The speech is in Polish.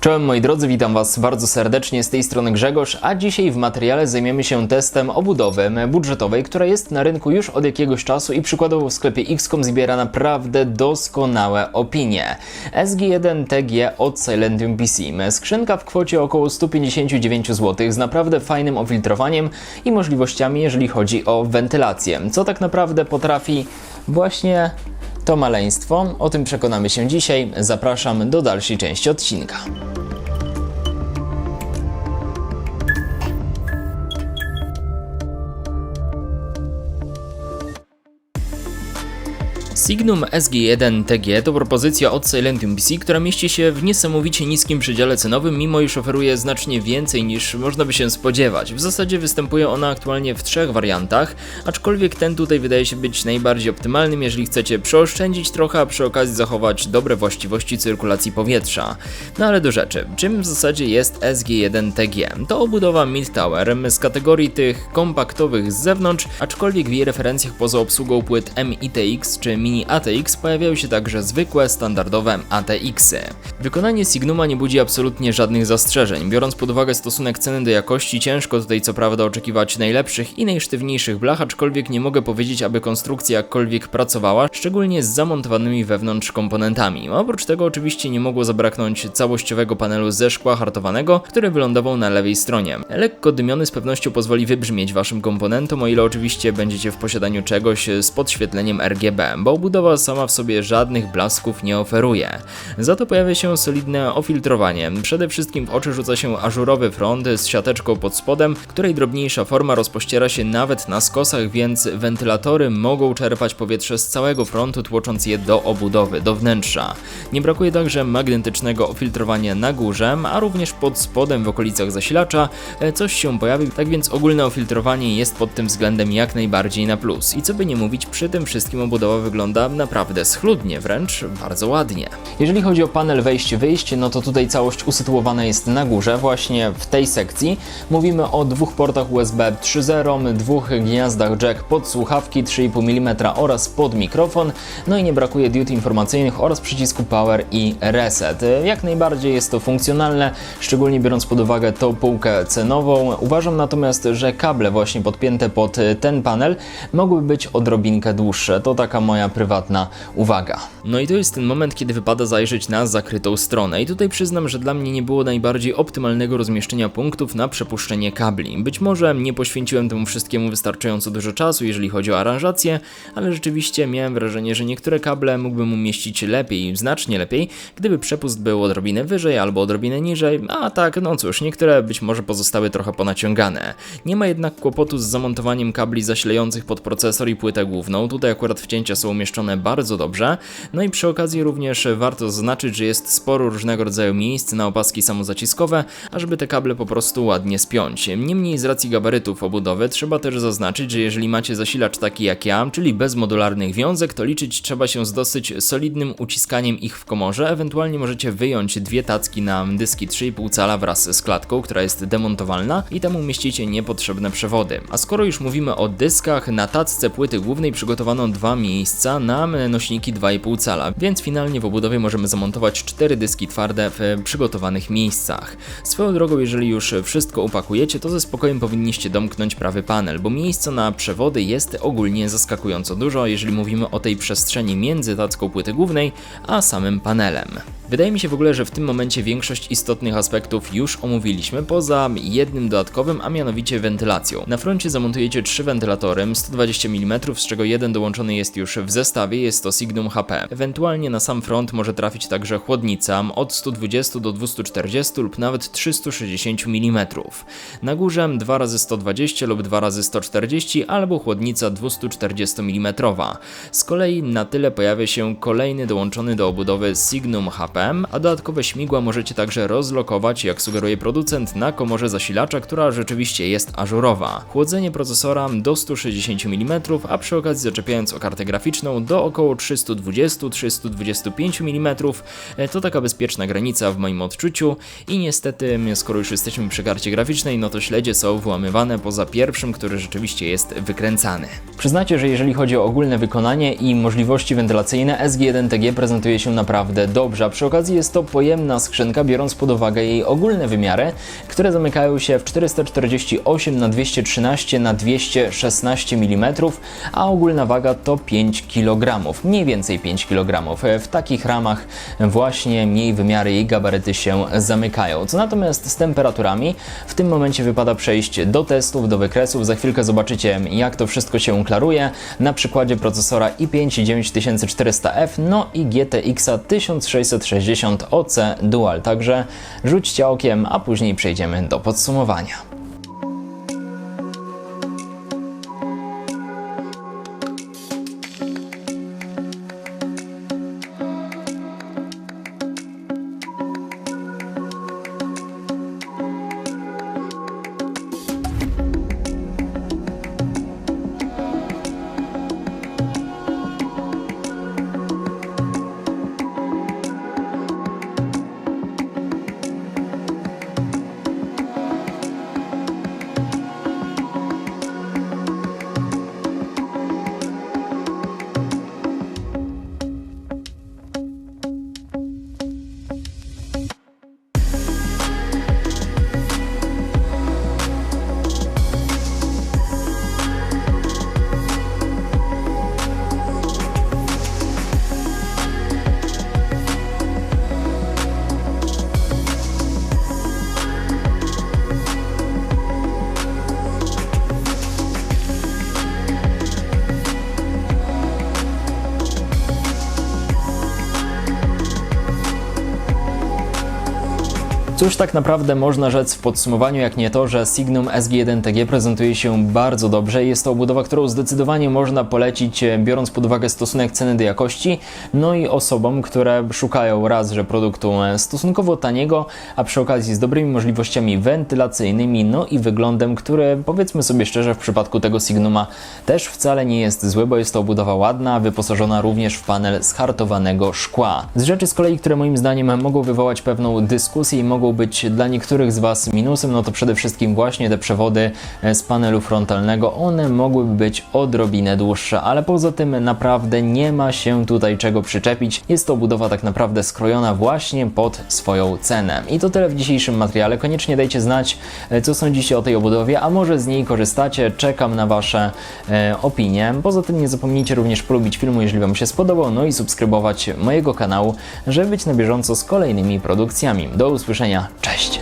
Czołem moi drodzy, witam Was bardzo serdecznie, z tej strony Grzegorz, a dzisiaj w materiale zajmiemy się testem obudowy budżetowej, która jest na rynku już od jakiegoś czasu i przykładowo w sklepie XCOM zbiera naprawdę doskonałe opinie. SG1 TG od Silentium PC. Skrzynka w kwocie około 159 zł z naprawdę fajnym ofiltrowaniem i możliwościami, jeżeli chodzi o wentylację. Co tak naprawdę potrafi właśnie to maleństwo? O tym przekonamy się dzisiaj. Zapraszam do dalszej części odcinka. Signum SG1 TG to propozycja od Silentium PC, która mieści się w niesamowicie niskim przedziale cenowym, mimo iż oferuje znacznie więcej niż można by się spodziewać. W zasadzie występuje ona aktualnie w trzech wariantach, aczkolwiek ten tutaj wydaje się być najbardziej optymalnym, jeżeli chcecie przeoszczędzić trochę, a przy okazji zachować dobre właściwości cyrkulacji powietrza. No ale do rzeczy, czym w zasadzie jest SG1 TG? To obudowa Mid Tower z kategorii tych kompaktowych z zewnątrz, aczkolwiek w jej referencjach poza obsługą płyt MITX czy Mini ATX pojawiają się także zwykłe, standardowe ATX-y. Wykonanie Signuma nie budzi absolutnie żadnych zastrzeżeń. Biorąc pod uwagę stosunek ceny do jakości, ciężko tutaj co prawda oczekiwać najlepszych i najsztywniejszych blach, aczkolwiek nie mogę powiedzieć, aby konstrukcja jakkolwiek pracowała, szczególnie z zamontowanymi wewnątrz komponentami. Oprócz tego oczywiście nie mogło zabraknąć całościowego panelu ze szkła hartowanego, który wylądował na lewej stronie. Lekko dymiony z pewnością pozwoli wybrzmieć waszym komponentom, o ile oczywiście będziecie w posiadaniu czegoś z podświetleniem RGB, bo obudowa sama w sobie żadnych blasków nie oferuje. Za to pojawia się solidne ofiltrowanie. Przede wszystkim w oczy rzuca się ażurowy front z siateczką pod spodem, której drobniejsza forma rozpościera się nawet na skosach, więc wentylatory mogą czerpać powietrze z całego frontu, tłocząc je do obudowy, do wnętrza. Nie brakuje także magnetycznego ofiltrowania na górze, a również pod spodem w okolicach zasilacza coś się pojawi, tak więc ogólne ofiltrowanie jest pod tym względem jak najbardziej na plus. I co by nie mówić, przy tym wszystkim obudowa wygląda naprawdę schludnie, wręcz bardzo ładnie. Jeżeli chodzi o panel wejście-wyjście, no to tutaj całość usytuowana jest na górze, właśnie w tej sekcji. Mówimy o dwóch portach USB 3.0, dwóch gniazdach jack pod słuchawki 3,5 mm oraz pod mikrofon, no i nie brakuje diod informacyjnych oraz przycisku power i reset. Jak najbardziej jest to funkcjonalne, szczególnie biorąc pod uwagę tą półkę cenową. Uważam natomiast, że kable właśnie podpięte pod ten panel mogłyby być odrobinkę dłuższe. To taka moja prywatna uwaga. No i to jest ten moment, kiedy wypada zajrzeć na zakrytą stronę. I tutaj przyznam, że dla mnie nie było najbardziej optymalnego rozmieszczenia punktów na przepuszczenie kabli. Być może nie poświęciłem temu wszystkiemu wystarczająco dużo czasu, jeżeli chodzi o aranżację, ale rzeczywiście miałem wrażenie, że niektóre kable mógłbym umieścić lepiej, znacznie lepiej, gdyby przepust był odrobinę wyżej albo odrobinę niżej, a tak, no cóż, niektóre być może pozostały trochę ponaciągane. Nie ma jednak kłopotu z zamontowaniem kabli zasilających pod procesor i płytę główną, tutaj akurat wcięcia są umieszczone bardzo dobrze, no i przy okazji również warto zaznaczyć, że jest sporo różnego rodzaju miejsc na opaski samozaciskowe, ażeby te kable po prostu ładnie spiąć. Niemniej z racji gabarytów obudowy trzeba też zaznaczyć, że jeżeli macie zasilacz taki jak ja, czyli bez modularnych wiązek, to liczyć trzeba się z dosyć solidnym uciskaniem ich w komorze, ewentualnie możecie wyjąć dwie tacki na dyski 3,5 cala wraz z klatką, która jest demontowalna i tam umieścicie niepotrzebne przewody. A skoro już mówimy o dyskach, na tacce płyty głównej przygotowano dwa miejsca na nośniki 2,5 cala, więc finalnie w obudowie możemy zamontować cztery dyski twarde w przygotowanych miejscach. Swoją drogą, jeżeli już wszystko upakujecie, to ze spokojem powinniście domknąć prawy panel, bo miejsca na przewody jest ogólnie zaskakująco dużo, jeżeli mówimy o tej przestrzeni między tacką płyty głównej, a samym panelem. Wydaje mi się w ogóle, że w tym momencie większość istotnych aspektów już omówiliśmy, poza jednym dodatkowym, a mianowicie wentylacją. Na froncie zamontujecie trzy wentylatory 120 mm, z czego jeden dołączony jest już w zestawie, jest to Signum HP. Ewentualnie na sam front może trafić także chłodnica od 120 do 240 lub nawet 360 mm. Na górze 2 razy 120 lub 2 razy 140 albo chłodnica 240 mm. Z kolei na tyle pojawia się kolejny dołączony do obudowy Signum HP, a dodatkowe śmigła możecie także rozlokować, jak sugeruje producent, na komorze zasilacza, która rzeczywiście jest ażurowa. Chłodzenie procesora do 160 mm, a przy okazji zaczepiając o kartę graficzną do około 320-325 mm. E, To taka bezpieczna granica w moim odczuciu i niestety, skoro już jesteśmy przy karcie graficznej, no to śledzie są wyłamywane poza pierwszym, który rzeczywiście jest wykręcany. Przyznacie, że jeżeli chodzi o ogólne wykonanie i możliwości wentylacyjne, SG1TG prezentuje się naprawdę dobrze, przy okazji jest to pojemna skrzynka, biorąc pod uwagę jej ogólne wymiary, które zamykają się w 448 na 213 na 216 mm, a ogólna waga to 5 kg, mniej więcej 5 kg. W takich ramach właśnie jej wymiary, jej gabaryty się zamykają. Co natomiast z temperaturami, w tym momencie wypada przejść do testów, do wykresów. Za chwilkę zobaczycie, jak to wszystko się klaruje na przykładzie procesora i5 9400F, no i GTX 1660 OC Dual. Także rzućcie okiem, a później przejdziemy do podsumowania. Cóż tak naprawdę można rzec w podsumowaniu, jak nie to, że Signum SG1TG prezentuje się bardzo dobrze. Jest to obudowa, którą zdecydowanie można polecić, e, biorąc pod uwagę stosunek ceny do jakości, no i osobom, które szukają raz, że produktu e, stosunkowo taniego, a przy okazji z dobrymi możliwościami wentylacyjnymi, no i wyglądem, który powiedzmy sobie szczerze, w przypadku tego Signuma też wcale nie jest zły, bo jest to obudowa ładna, wyposażona również w panel z hartowanego szkła. Z rzeczy z kolei, które moim zdaniem mogą wywołać pewną dyskusję i mogą być dla niektórych z Was minusem, no to przede wszystkim właśnie te przewody e, z panelu frontalnego, one mogłyby być odrobinę dłuższe, ale poza tym naprawdę nie ma się tutaj czego przyczepić. Jest to budowa tak naprawdę skrojona właśnie pod swoją cenę. I to tyle w dzisiejszym materiale. Koniecznie dajcie znać, e, co sądzicie o tej obudowie, a może z niej korzystacie. Czekam na Wasze e, opinie. Poza tym nie zapomnijcie również polubić filmu, jeżeli Wam się spodobał, no i subskrybować mojego kanału, żeby być na bieżąco z kolejnymi produkcjami. Do usłyszenia, Cześć.